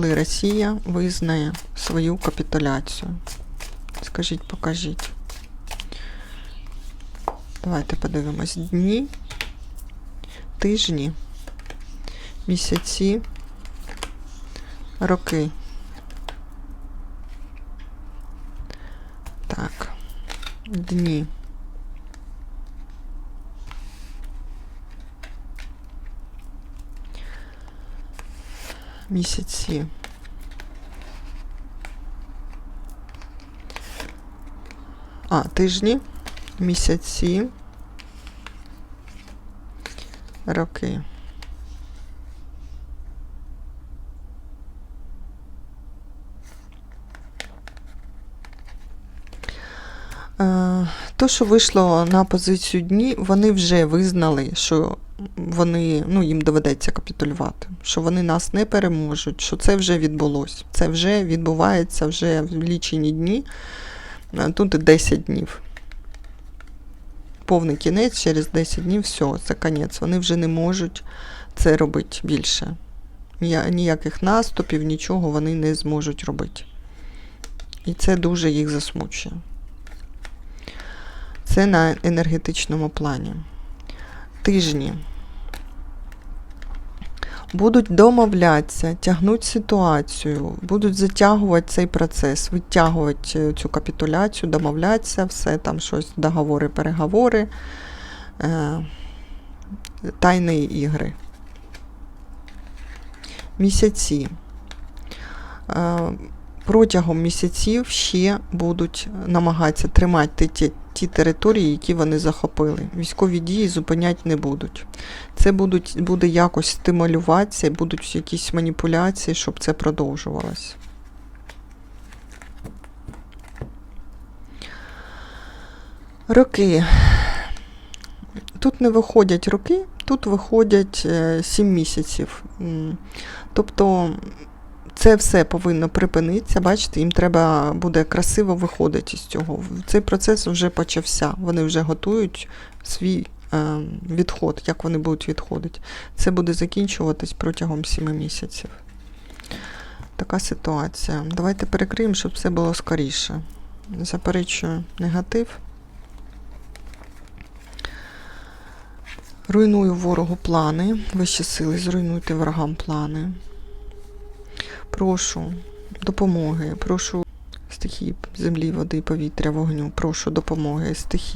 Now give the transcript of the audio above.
Коли Росія визнає свою капітуляцію. Скажіть, покажіть. Давайте подивимось. Дні, тижні, місяці, роки. Так. Дні. Місяці. А, тижні, місяці, роки. Е, То, що вийшло на позицію дні, вони вже визнали, що вони, ну, їм доведеться капітулювати, що вони нас не переможуть, що це вже відбулося. Це вже відбувається вже в лічені дні. Е, Тут 10 днів. Повний кінець через 10 днів, все, це конець. Вони вже не можуть це робити більше. Ніяких наступів, нічого вони не зможуть робити. І це дуже їх засмучує. Це на енергетичному плані. Тижні. Будуть домовлятися, тягнути ситуацію, будуть затягувати цей процес, витягувати е, цю капітуляцію, домовлятися, все там щось, договори, переговори, е, тайні ігри. Місяці. Е, протягом місяців ще будуть намагатися тримати ті, території, які вони захопили. Військові дії зупиняти не будуть. Це будуть, буде якось стимулюватися, будуть якісь маніпуляції, щоб це продовжувалося. Роки. Тут не виходять роки, тут виходять 7 місяців. Тобто це все повинно припинитися. Бачите, їм треба буде красиво виходити з цього. Цей процес вже почався. Вони вже готують свій е, відход, як вони будуть відходити. Це буде закінчуватись протягом 7 місяців. Така ситуація. Давайте перекриємо, щоб все було скоріше. Заперечую негатив. Руйную ворогу плани. Вищі сили, зруйнуйте ворогам плани. Прошу допомоги, прошу стихії землі, води, повітря, вогню, прошу допомоги стихії.